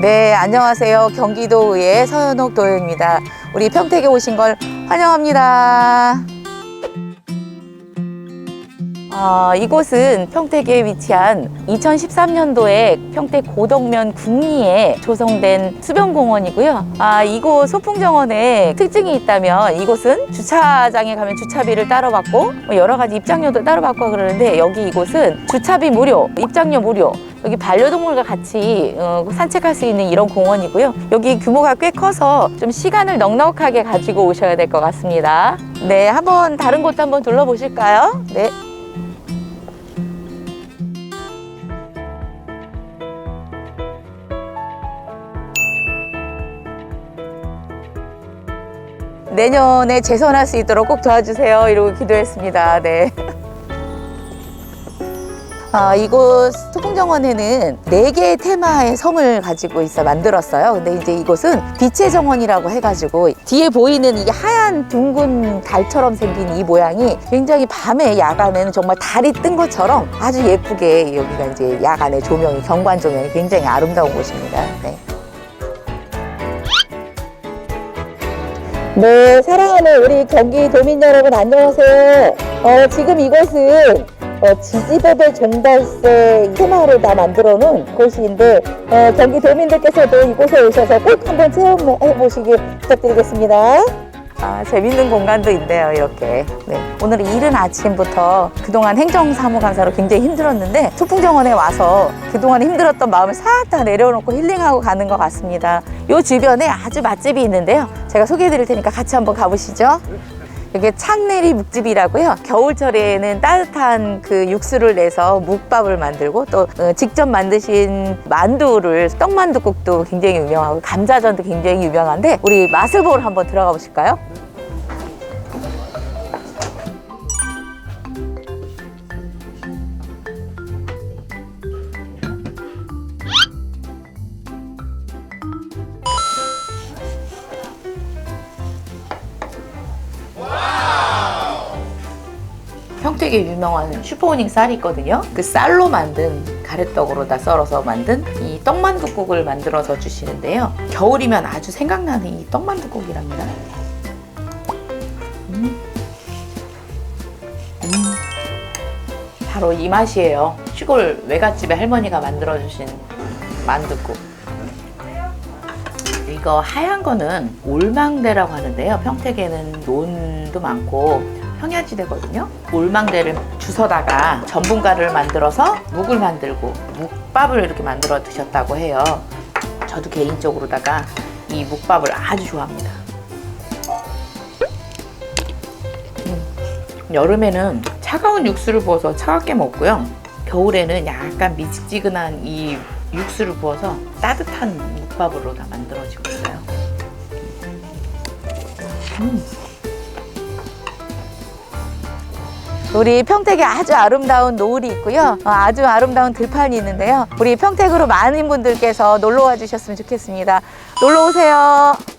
네, 안녕하세요. 경기도의회 서현옥 도의입니다. 우리 평택에 오신 걸 환영합니다. 아, 이곳은 평택에 위치한 2013년도에 평택 고덕면 국리에 조성된 수변공원이고요. 아, 이곳 소풍정원에 특징이 있다면 이곳은 주차장에 가면 주차비를 따로 받고 뭐 여러 가지 입장료도 따로 받고 그러는데 여기 이곳은 주차비 무료, 입장료 무료, 여기 반려동물과 같이 어, 산책할 수 있는 이런 공원이고요. 여기 규모가 꽤 커서 좀 시간을 넉넉하게 가지고 오셔야 될 것 같습니다. 네, 한번 다른 곳도 한번 둘러보실까요? 네. 내년에 재선할 수 있도록 꼭 도와주세요. 이러고 기도했습니다. 네. 아, 이곳 소풍정원에는 네 개의 테마의 섬을 가지고 있어 만들었어요. 근데 이제 이곳은 빛의 정원이라고 해가지고 뒤에 보이는 이 하얀 둥근 달처럼 생긴 이 모양이 굉장히 밤에 야간에는 정말 달이 뜬 것처럼 아주 예쁘게 여기가 이제 야간에 조명이 경관 조명이 굉장히 아름다운 곳입니다. 네. 네, 사랑하는 우리 경기 도민 여러분 안녕하세요. 어, 지금 이곳은 어, 지지배배 종달새 테마를 다 만들어 놓은 곳인데 어, 경기 도민들께서도 이곳에 오셔서 꼭 한번 체험해 보시길 부탁드리겠습니다. 아, 재밌는 공간도 있네요, 이렇게. 네. 오늘 이른 아침부터 그동안 행정사무감사로 굉장히 힘들었는데 소풍정원에 와서 그동안 힘들었던 마음을 싹 다 내려놓고 힐링하고 가는 것 같습니다. 요 주변에 아주 맛집이 있는데요. 제가 소개해 드릴 테니까 같이 한번 가보시죠. 이게 창내리 묵집이라고요. 겨울철에는 따뜻한 그 육수를 내서 묵밥을 만들고 또 어, 직접 만드신 만두를 떡만두국도 굉장히 유명하고 감자전도 굉장히 유명한데 우리 맛을 보러 한번 들어가 보실까요? 평택에 유명한 슈퍼우닝 쌀이 있거든요. 그 쌀로 만든 가래떡으로다 썰어서 만든 이 떡만둣국을 만들어서 주시는데요. 겨울이면 아주 생각나는 이 떡만둣국이랍니다. 음. 음. 바로 이 맛이에요. 시골 외갓집에 할머니가 만들어주신 만둣국. 이거 하얀 거는 올망대라고 하는데요. 평택에는 논도 많고 평야지대거든요. 올망대를 주워다가 전분가를 만들어서 묵을 만들고 묵밥을 이렇게 만들어 드셨다고 해요. 저도 개인적으로다가 이 묵밥을 아주 좋아합니다. 음, 여름에는 차가운 육수를 부어서 차갑게 먹고요. 겨울에는 약간 미지근한 이 육수를 부어서 따뜻한 묵밥으로 다 만들어지고 있어요. 음. 우리 평택에 아주 아름다운 노을이 있고요. 어, 아주 아름다운 들판이 있는데요. 우리 평택으로 많은 분들께서 놀러 와 주셨으면 좋겠습니다. 놀러 오세요.